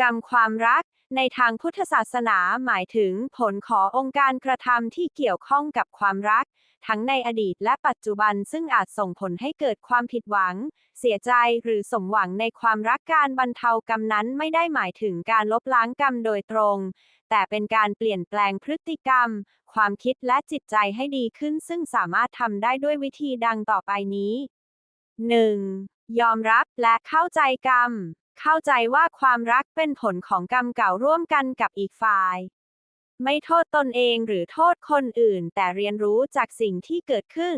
กรรมความรัก ในทางพุทธศาสนาหมายถึงผลขององค์การกระทำที่เกี่ยวข้องกับความรัก ทั้งในอดีตและปัจจุบันซึ่งอาจส่งผลให้เกิดความผิดหวัง เสียใจหรือสมหวังในความรักการบรรเทากรรมนั้นไม่ได้หมายถึงการลบล้างกรรมโดยตรง แต่เป็นการเปลี่ยนแปลงพฤติกรรม ความคิดและจิตใจให้ดีขึ้น ซึ่งสามารถทำได้ด้วยวิธีดังต่อไปนี้ 1. ยอมรับและเข้าใจกรรม เข้าใจว่าความรักเป็นผลของกรรมเก่าร่วมกันกับอีกฝ่าย ไม่โทษตนเองหรือโทษคนอื่น แต่เรียนรู้จากสิ่งที่เกิดขึ้น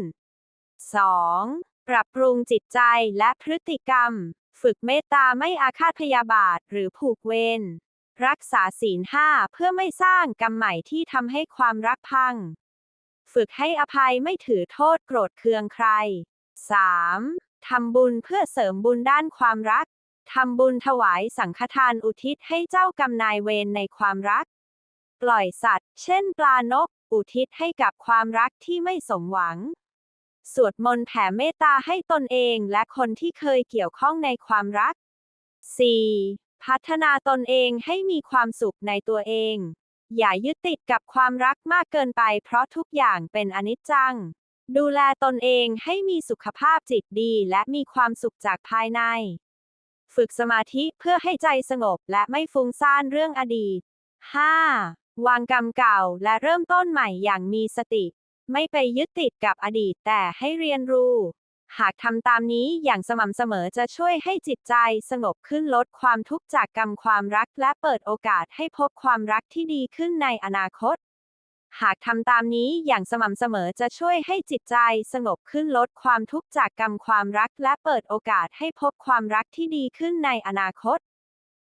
2. ปรับปรุงจิตใจและพฤติกรรม ฝึกเมตตาไม่อาฆาตพยาบาทหรือผูกเวรรักษาศีลห้าเพื่อไม่สร้างกรรมใหม่ที่ทำให้ความรักพัง ฝึกให้อภัยไม่ถือโทษโกรธเคืองใคร 3. ทำบุญเพื่อเสริมบุญด้านความรัก ทำบุญถวายสังฆทานอุทิศให้เจ้ากรรมนายเวรในความรัก ปล่อยสัตว์ เช่นปลานก อุทิศให้กับความรักที่ไม่สมหวัง สวดมนต์แผ่เมตตาให้ตนเองและคนที่เคยเกี่ยวข้องในความรัก 4. พัฒนาตนเองให้มีความสุขในตัวเอง อย่ายึดติดกับความรักมากเกินไปเพราะทุกอย่างเป็นอนิจจัง ดูแลตนเองให้มีสุขภาพจิตดีและมีความสุขจากภายใน ฝึกสมาธิเพื่อให้ใจสงบและไม่ฟุ้งซ่านเรื่องอดีต 5. วางกรรมเก่าและเริ่มต้นใหม่อย่างมีสติ ไม่ไปยึดติดกับอดีตแต่ให้เรียนรู้ หากทำตามนี้อย่างสม่ำเสมอจะช่วยให้จิตใจสงบขึ้นลดความทุกข์จากกรรมความรักและเปิดโอกาสให้พบความรักที่ดีขึ้นในอนาคต หากทำตามนี้อย่างสม่ำเสมอจะช่วยให้จิตใจสงบขึ้นลดความทุกข์จากกรรมความรักและเปิดโอกาสให้พบความรักที่ดีขึ้นในอนาคต